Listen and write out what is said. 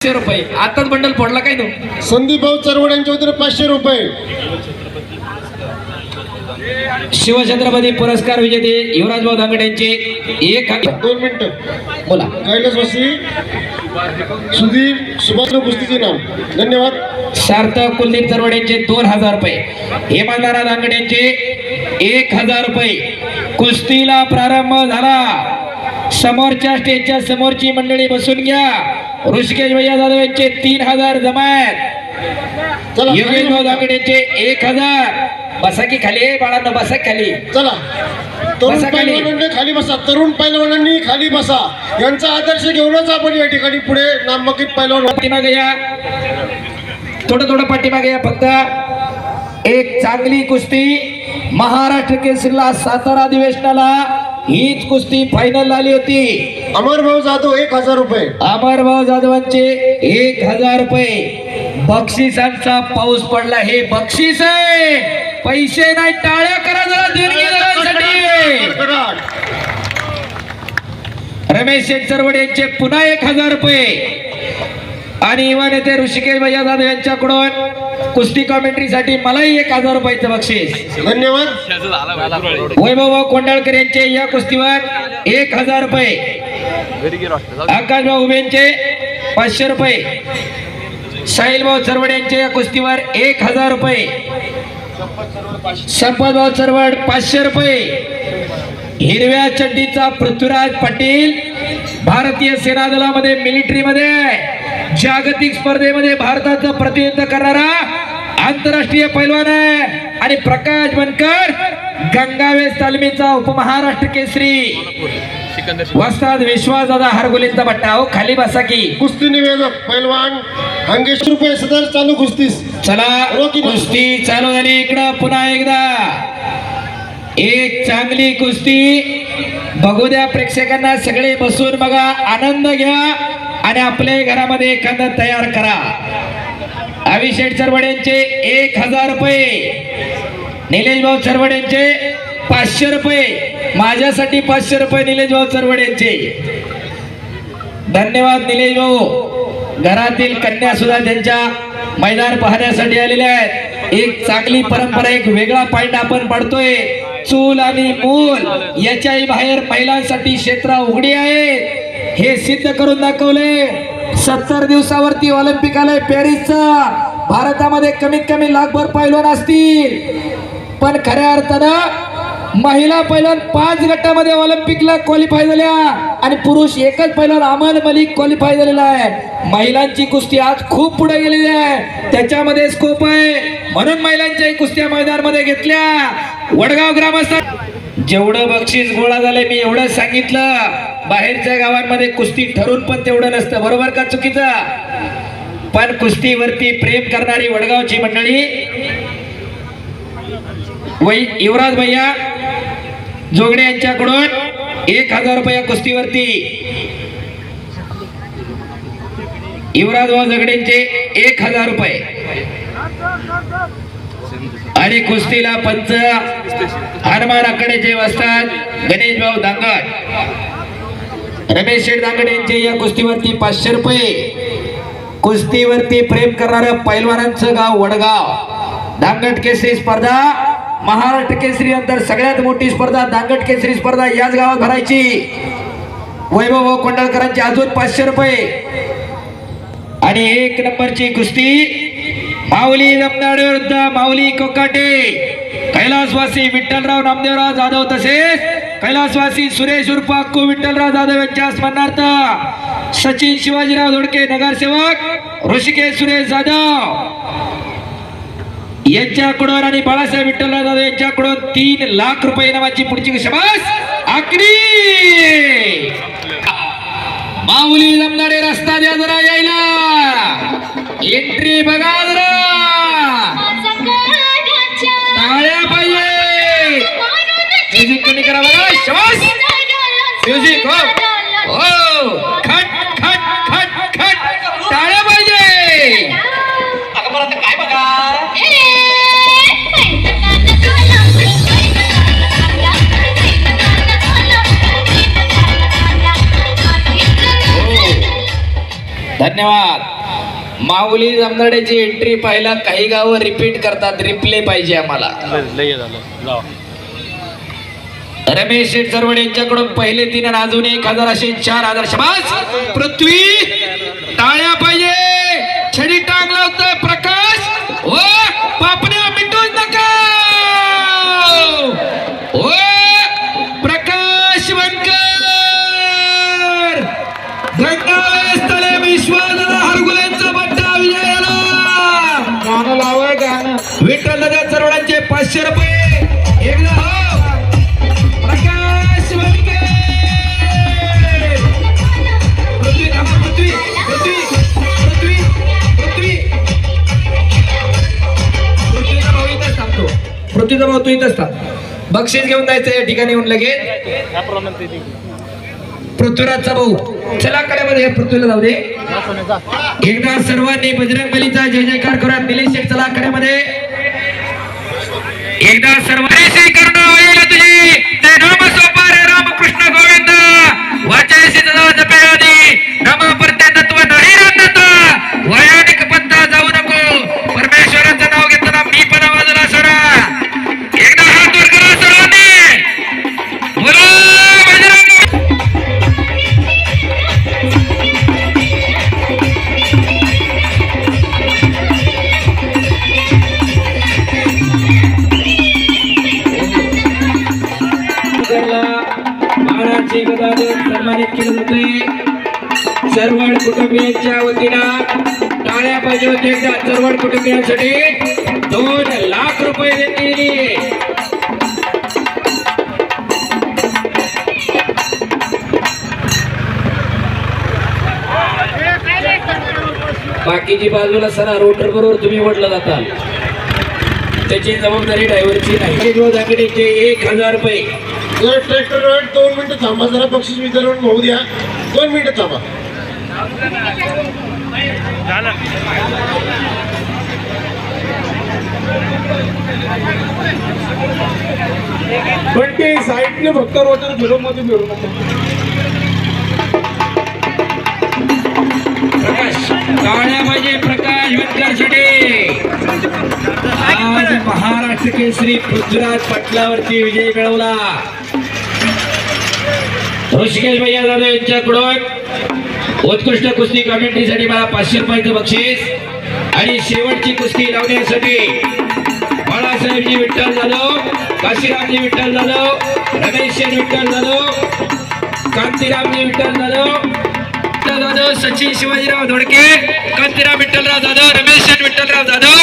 पाचशे रुपये. आताच बंडल फोडला काय तू? संदीप भाऊ चरवड्यांच्या वतीने पाचशे रुपये. शिवछत्रपती पुरस्कार विजेते युवराज भाऊ दांगड यांचे एक दोन मिनिटं. बोला. कैलासवासी सुधीर सुभाष कुस्तीचे नाव धन्यवाद. सार्थक कुलदीप चरवड यांचे दोन हजार रुपये. हेमादारा दांगड यांचे एक हजार रुपये. कुस्तीला प्रारंभ झाला. समोरच्या स्टेजच्या समोरची मंडळी बसून घ्या. ऋषिकेश भैया जाधव यांचे तीन हजार जमा आहेत चला. योगेश भाऊ यांचे एक हजार. बसा की खाली बाळांनो बसा खाली. चला. तरुण बसा खाली. पैलवानांनी खाली बसा. तरुण पैलवानांनी खाली बसा. यांचा आदर्श घेऊनच आपण या ठिकाणी पुढे नामांकित पैलवान पाठीमागे या. थोडं थोडं पाठीमागे या फक्त. एक चांगली कुस्ती. महाराष्ट्र केसरीला सातारा अधिवेशनाला हीच कुस्ती फायनल आली होती. अमर भाऊ जाधव एक हजार रुपये. अमरभाऊ जाधवांचे एक हजार रुपये. बक्षिसांचा पाऊस पडला. हे बक्षीस आहे. पैसे नाही टाळ्या करा जरा. रमेश शेठ चरवडे यांचे पुन्हा एक हजार रुपये. आणि युवा नेते ऋषिकेश भैया जाधव यांच्याकडून कुस्ती कॉमेंट्रीसाठी मलाही एक हजार रुपयाचं बक्षीस. धन्यवाद. वैभव कोंडाळकर यांचे या कुस्तीवर एक हजार रुपये. आकाशभाऊ उभेंचे पाचशे रुपये. साहिलभाऊ चरवड यांचे या कुस्तीवर एक हजार रुपये. संपतभाऊ चरवड पाचशे रुपये. हिरव्या चड्डीचा पृथ्वीराज पाटील भारतीय सेना दलामध्ये मिलिटरीमध्ये जागतिक स्पर्धेमध्ये भारताचं प्रतिनिधित्व करणारा आंतरराष्ट्रीय पैलवान आहे. आणि प्रकाश बनकर गंगावेस तालमीचा उपमहाराष्ट्र केसरी. वस्ताद विश्वासदादा हरगुलींचा बट्टा हो खाली बसा की. कुस्ती निवेदक पैलवान हंगेश रुपये सदर चालू कुस्तीस. चला. कुस्ती चालू झाली. इकडं पुन्हा एकदा. एक चांगली कुस्ती. बघू द्या प्रेक्षकांना. सगळे बसून बघा. आनंद घ्या. आणि आपल्या घरामध्ये एखादा तयार करा. अभिषेक चरवड्यांचे एक हजार रुपये. निलेश भाऊ चरवड पाचशे रुपये. माझ्यासाठी पाचशे रुपये निलेश भाऊ धन्यवाद निलेश भाऊ. घरातील कन्या सुद्धा त्यांच्या मैदान पाहण्यासाठी आलेल्या आहेत. एक चांगली परंपरा एक वेगळा पॉइंट आपण पडतोय. चूल आणि मूल याच्याही बाहेर महिलांसाठी क्षेत्र उघडी आहेत. हे सिद्ध करून दाखवले. सत्तर दिवसावरती ऑलिम्पिक आलंय पॅरिसचा. भारतामध्ये कमीत कमी लाखभर पैलवान असतील. पण खऱ्या अर्थानं महिला पैलवान पाच गटामध्ये ऑलिम्पिकला क्वालिफाय झाल्या. आणि पुरुष एकच पैलवान अमल मलिक क्वालिफाय झालेला आहे. महिलांची कुस्ती आज खूप पुढे गेलेली आहे. त्याच्यामध्ये स्कोप आहे. म्हणून महिलांच्या कुस्त्या मैदानमध्ये घेतल्या. वडगाव ग्रामस्थ जेवढं बक्षीस गोळा झालंय मी एवढं सांगितलं. बाहेरच्या गावांमध्ये कुस्ती ठरून पण तेवढं नसतं. बरोबर का चुकीचं? पण कुस्तीवरती प्रेम करणारी वडगावची मंडळी वै युवराज भैया जोगडे यांच्याकडून एक हजार रुपया कुस्तीवरती. युवराज भाऊ झगडेंचे एक हजार रुपये. आणि कुस्तीला पंच हनुमान आकडेचे वस्तात गणेश भाऊ दांगड. रमेश शेठ यांचे या कुस्तीवरती पाचशे रुपये. कुस्तीवरती प्रेम करणाऱ्या पैलवानांचं गाव वडगाव. दांगट केसरी स्पर्धा महाराष्ट्र केसरी नंतर सगळ्यात मोठी स्पर्धा दांगट केसरी स्पर्धा याच गावात भरायची. वैभव भाऊ अजून पाचशे रुपये. आणि एक नंबरची कुस्ती माऊली जमनाडे विरुद्ध माऊली कोकाटे. कैलासवासी विठ्ठलराव नामदेवराव जाधव तसेच कैलासवासी सुरेश उर्फ अक्कू विठ्ठलराव जाधव यांच्या स्मरणार्थ सचिन शिवाजीराव धोडके नगरसेवक ऋषिकेश सुरेश जाधव यांच्याकडून आणि बाळासाहेब विठ्ठलराव जाधव यांच्याकडून तीन लाख रुपये इनामाची पुढची शबास! आखरी माऊली जमणारे रस्ता द्या जरा यायला! एंट्री बघा जरा! टाळ्या पाहिजे! कमी करा बघा! शबास म्युझिक हो. हो. खट खट खट खट. टाळ्या पाहिजे. काय बघा धन्यवाद. माऊली जमनाड्याची एंट्री पाहिला. काही गावं रिपीट करतात. रिप्ले पाहिजे आम्हाला. रमेश शेठ सरवड यांच्याकडून पहिले तीन आणि अजून एक हजार असे चार हजार शबास. पृथ्वी टाळ्या पाहिजे. छडी टांग लावतोय प्रकाश. ओ पापण्या मिटूच नका. ओ प्रकाश बनकर गंगावेस्तले विश्वानंद हरगुलेंचा बट्टा विजय झाला गाणं लावाय गाणं. विठ्ठल दादा चरवडांचे पाचशे रुपये. पृथ्वीचा जमा होतो इथं असतात बक्षीस घेऊन जायचं या ठिकाणी येऊन लगेच. पृथ्वीराजचा भाऊ. चला कड्यामध्ये पृथ्वीला जाऊ दे. एकदा सर्वांनी बजरंग बलीचा जय जयकार करा निलेश शेठ चला कड्यामध्ये. एकदा सर्वांनी कर्ण तुझी. जय राम सोपारे रामकृष्ण गोविंद. वाचायसी सदा जपेवादी नम कुटुंबियांच्या वतीनं टाळ्या पाहिजे होते त्या चरवड कुटुंबियांसाठी दोन लाख रुपये देतील बाकीची बाजूला सरा रोटर बरोबर तुम्ही म्हटलं जाता त्याची जबाबदारी ड्रायव्हरची नाही. दाखवण्याचे एक हजार रुपये. जर ट्रॅक्टर दोन मिनिटं थांबा जरा बक्षीस वितरण होऊ द्या. दोन मिनिटं थांबा. पण ते साईडने फक्त रोटर झिरो मध्ये फिरू नको प्रकाश टाळ्या पाहिजे प्रकाश वनकर शेटे आज महाराष्ट्र केसरी पृथ्वीराज पटलावरती विजय मिळवला. ऋषिकेश भैया जाधव यांच्याकडून उत्कृष्ट कुस्ती कमेंट्रीसाठी मला पाचशे रुपयाचं बक्षीस. आणि शेवटची कुस्ती लावण्यासाठी बाळासाहेबजी विठ्ठल जाधव काशीरामजी विठ्ठल जाधव रमेशजी विठ्ठल जाधव कांतीरामजी विठ्ठल जाधव विठ्ठल जाधव सचिन शिवाजीराव धोडके कांतीराम विठ्ठलराव जाधव रमेश विठ्ठलराव जाधव.